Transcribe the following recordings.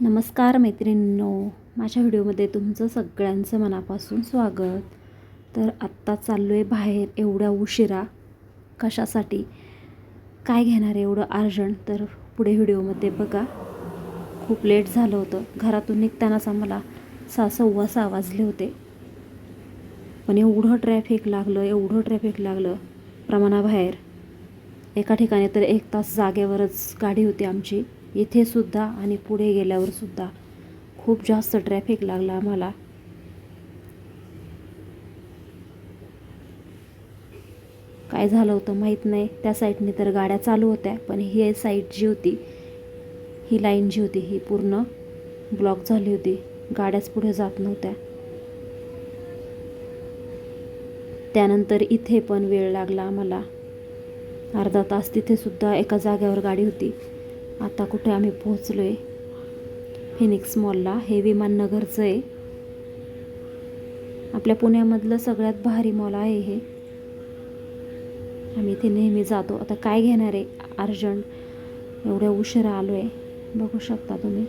नमस्कार मैत्रिणींनो. माझ्या व्हिडिओमध्ये तुमचं सगळ्यांचं मनापासून स्वागत. तर आत्ता चाललो आहे बाहेर एवढ्या उशिरा. कशासाठी? काय घेणार आहे एवढं अर्जंट? तर पुढे व्हिडिओमध्ये बघा. खूप लेट झालं होतं. घरातून निघतानाच आम्हाला सहा सव्वा सहा वाजले होते. पण एवढं ट्रॅफिक लागलं एवढं ट्रॅफिक लागलं प्रमाणाबाहेर. एका ठिकाणी तर एक तास जागेवरच गाडी होती आमची. इथे सुद्धा आणि पुढे गेल्यावर सुद्धा खूप जास्त ट्रॅफिक लागला आम्हाला. काय झालं होतं माहीत नाही. त्या साईडने तर गाड्या चालू होत्या पण ही साईड जी होती ही लाईन जी होती ही पूर्ण ब्लॉक झाली होती. गाड्याच पुढे जात नव्हत्या. त्यानंतर इथे पण वेळ लागला आम्हाला. अर्धा तास तिथे सुद्धा एका जाग्यावर गाडी होती. आता कुठे आम्ही पोहोचलो आहे फिनिक्स मॉलला हे विमाननगरचं आहे. आपल्या पुण्यामधलं सगळ्यात भारी मॉल आहे हे. आम्ही इथे नेहमी जातो. आता काय घेणार आहे? अर्जंट. एवढ्या उशिरा आलो आहे बघू शकता तुम्ही.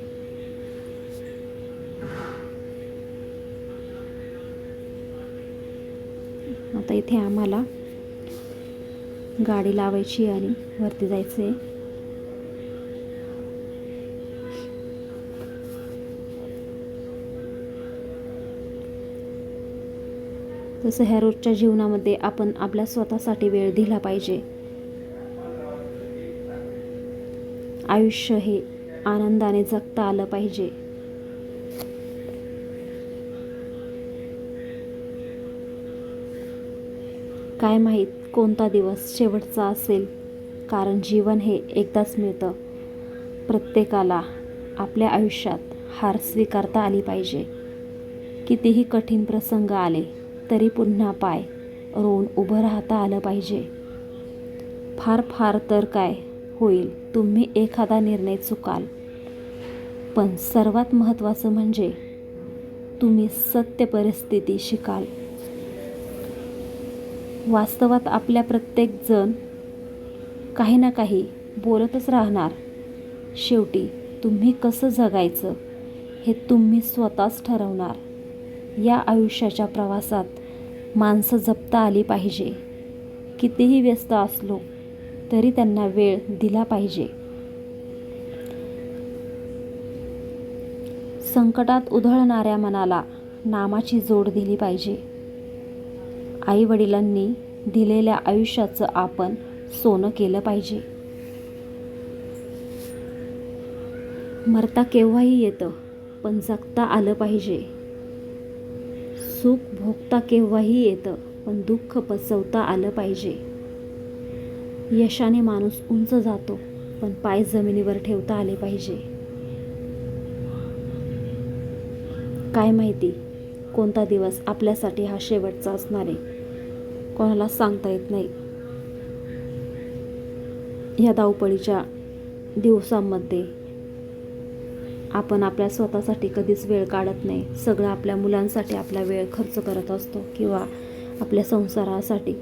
आता इथे आम्हाला गाडी लावायची आणि वरती जायचं आहे तसं ह्या रोजच्या जीवनामध्ये आपण आपल्या स्वतःसाठी वेळ दिला पाहिजे. आयुष्य हे आनंदाने जगता आलं पाहिजे. काय माहीत कोणता दिवस शेवटचा असेल कारण जीवन हे एकदाच मिळतं. प्रत्येकाला आपल्या आयुष्यात हार स्वीकारता आली पाहिजे. कितीही कठीण प्रसंग आले तरी पुन्हा पाय. रोवून उभं राहता आलं पाहिजे. फार फार तर काय होईल तुम्ही एखादा निर्णय चुकाल. पण सर्वात महत्त्वाचं म्हणजे तुम्ही सत्य परिस्थिती शिकाल. वास्तवात आपल्या प्रत्येकजण काही ना काही बोलतच राहणार. शेवटी तुम्ही कसं जगायचं हे तुम्ही स्वतःच ठरवणार. या आयुष्याच्या प्रवासात माणसं जपता आली पाहिजे. कितीही व्यस्त असलो तरी त्यांना वेळ दिला पाहिजे. संकटात उधळणाऱ्या मनाला नामाची जोड दिली पाहिजे. आई वडिलांनी दिलेल्या आयुष्याचं आपण सोनं केलं पाहिजे. मरता केव्हाही येतं पण जगता आलं पाहिजे. सुख भोगता केव्हाही येतं पण दुःख पचवता आलं पाहिजे. यशाने माणूस उंच जातो पण पाय जमिनीवर ठेवता आले पाहिजे. काय माहिती कोणता दिवस आपल्यासाठी हा शेवटचा असणार आहे? कोणाला सांगता येत नाही. या धावपळीच्या दिवसांमध्ये आपण आपल्या स्वतःसाठी कधीच वेळ काढत नाही. सगळं आपल्या मुलांसाठी आपला वेळ खर्च करत असतो किंवा आपल्या संसारासाठी.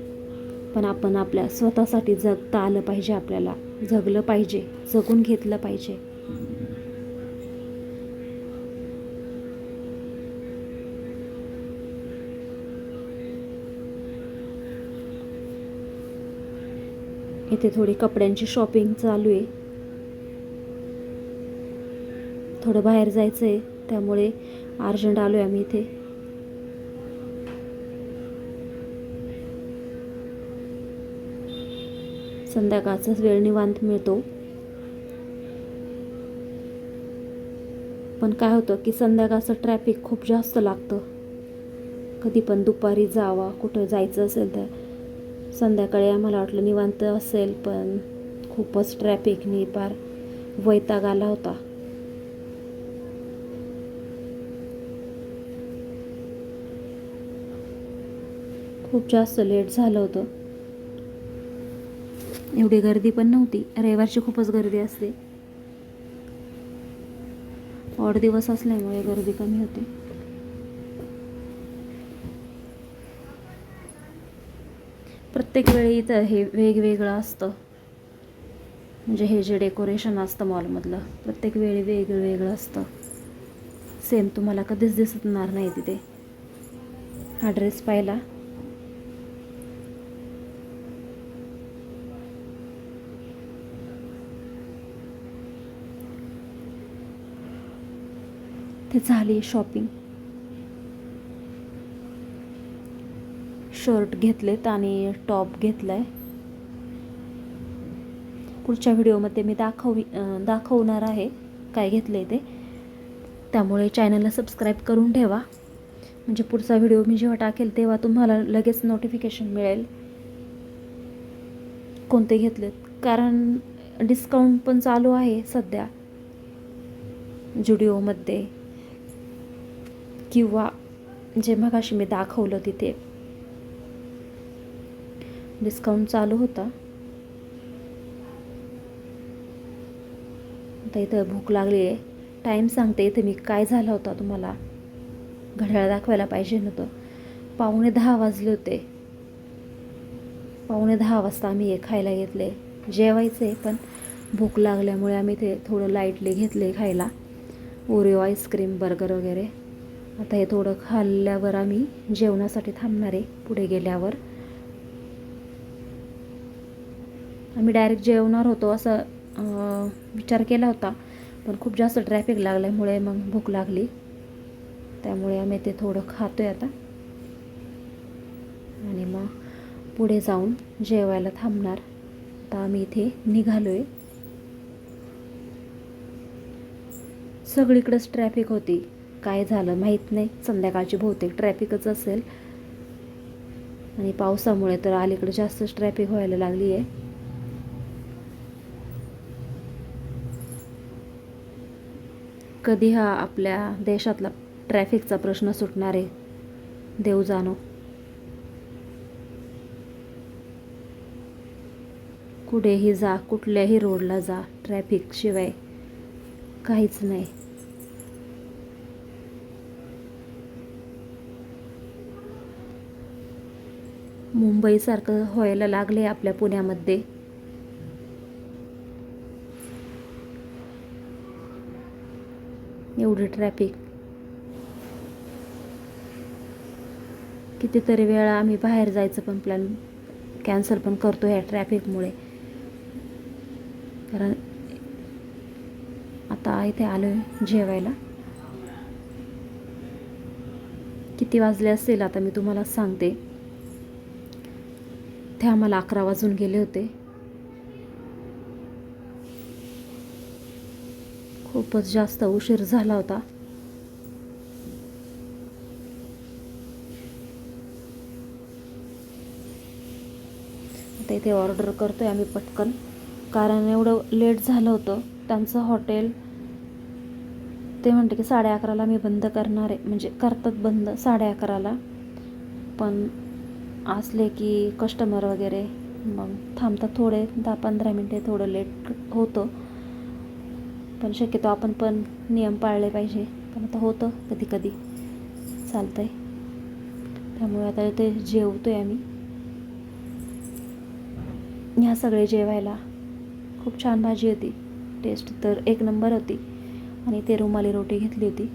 पण आपण आपल्या स्वतःसाठी जगता आलं पाहिजे आपल्याला. जगलं पाहिजे. जगून घेतलं पाहिजे. इथे थोडी कपड्यांची शॉपिंग चालू आहे. थोडं बाहेर जायचं आहे त्यामुळे अर्जंट आलो आहे आम्ही इथे. संध्याकाळचाच वेळ निवांत मिळतो. पण काय होतं की संध्याकाळचं ट्रॅफिक खूप जास्त लागतं. कधी पण दुपारी जावा कुठं जायचं असेल तर संध्याकाळी आम्हाला वाटलं निवांत असेल पण खूपच ट्रॅफिकनी पार वैताग आला होता. खूप जास्त लेट झालं होतं. एवढी गर्दी पण नव्हती. रविवारची खूपच गर्दी असते. ऑड दिवस असल्यामुळे गर्दी कमी होते. प्रत्येक वेळी इथं हे वेगवेगळं असतं. म्हणजे हे जे डेकोरेशन असतं मॉलमधलं प्रत्येक वेळी वेगवेगळं असतं. सेम तुम्हाला कधीच दिसणार नाही तिथे. हा ड्रेस पाहिला. ते झाली शॉपिंग शर्ट घेतलेत आणि टॉप घेतलाय. पुढच्या व्हिडिओमध्ये मी दाखवी दाखवणार आहे काय घेतलं ते. त्यामुळे चॅनलला सबस्क्राईब करून ठेवा. म्हणजे पुढचा व्हिडिओ मी जेव्हा टाकेल तेव्हा तुम्हाला लगेच नोटिफिकेशन मिळेल. कोणते घेतलेत? कारण डिस्काउंट पण चालू आहे सध्या. जुडिओमध्ये किंवा जे मगाशी मी दाखवलं तिथे. डिस्काउंट चालू होता. आता इथं भूक लागली आहे. टाईम सांगते इथे मी काय झाला होता तुम्हाला. घड्याळ दाखवायला पाहिजे नव्हतं. पावणे दहा वाजले होते. पावणे दहा वाजता आम्ही हे खायला घेतले. जेवायचे पण भूक लागल्यामुळे आम्ही ते थोडं लाईटली घेतले खायला. ओरिओ आईस्क्रीम बर्गर वगैरे. आता हे थोडं खाल्ल्यावर आम्ही जेवणासाठी थांबणार आहे पुढे गेल्यावर. आम्ही डायरेक्ट जेवणार होतो असं विचार केला होता. पण खूप जास्त ट्रॅफिक लागल्यामुळे मग भूक लागली. त्यामुळे आम्ही ते थोडं खातो आहे आता. आणि मग पुढे जाऊन जेवायला थांबणार. आता आम्ही इथे निघालो आहे सगळीकडेच ट्रॅफिक होती. काय झालं माहीत नाही. संध्याकाळची बहुतेक ट्रॅफिकच असेल. आणि पावसामुळे तर अलीकडे जास्तच ट्रॅफिक व्हायला लागली आहे. कधी हा आपल्या देशातला ट्रॅफिकचा प्रश्न सुटणार आहे? देव जाणो. कुठेही जा कुठल्याही रोडला जा ट्रॅफिक शिवाय काहीच नाही. मुंबईसारखं व्हायला लागले आपल्या पुण्यामध्ये. एवढे ट्रॅफिक कितीतरी वेळा आम्ही बाहेर जायचं पण प्लॅन कॅन्सल पण करतो ह्या ट्रॅफिकमुळे कारण आता इथे आलो आहे जेवायला. किती वाजले असेल आता मी तुम्हाला सांगते. तिथे आम्हाला अकरा वाजून गेले होते. खूपच जास्त उशीर झाला होता. आता इथे ऑर्डर करतोय आम्ही पटकन. कारण एवढं लेट झालं होतं. त्यांचं हॉटेल ते म्हणते की साडे अकराला मी बंद करणार आहे. म्हणजे करतात बंद साडे अकराला. पण असले की कस्टमर वगैरे मग थांबतात थोडे दहा पंधरा मिनटे थोडं लेट होतं. पण शक्यतो आपण पण नियम पाळले पाहिजे. पण आता होतं कधी कधी चालतं आहे त्यामुळे आता ते जेवतो आहे आम्ही. ह्या सगळे जेवायला खूप छान भाजी होती. टेस्ट तर एक नंबर होती. आणि ते रुमाली रोटी घेतली होती.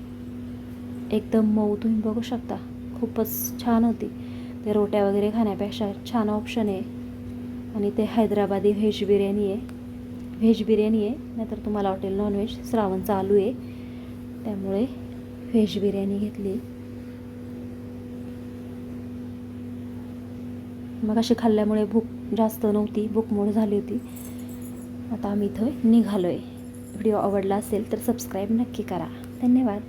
एकदम मऊ तुम्ही बघू शकता. खूपच छान होती. ते रोट्या वगैरे खाण्यापेक्षा छान ऑप्शन आहे. आणि ते हैदराबादी व्हेज बिर्याणी आहे. व्हेज बिर्याणी आहे नाहीतर तुम्हाला हॉटेल नॉनव्हेज श्रावण चालू आहे. त्यामुळे व्हेज बिर्याणी घेतली. मग अशी खाल्ल्यामुळे भूक जास्त नव्हती भूकमोड झाली होती. आता आम्ही इथं निघालो आहे व्हिडिओ आवडला असेल तर सबस्क्राईब नक्की करा. धन्यवाद.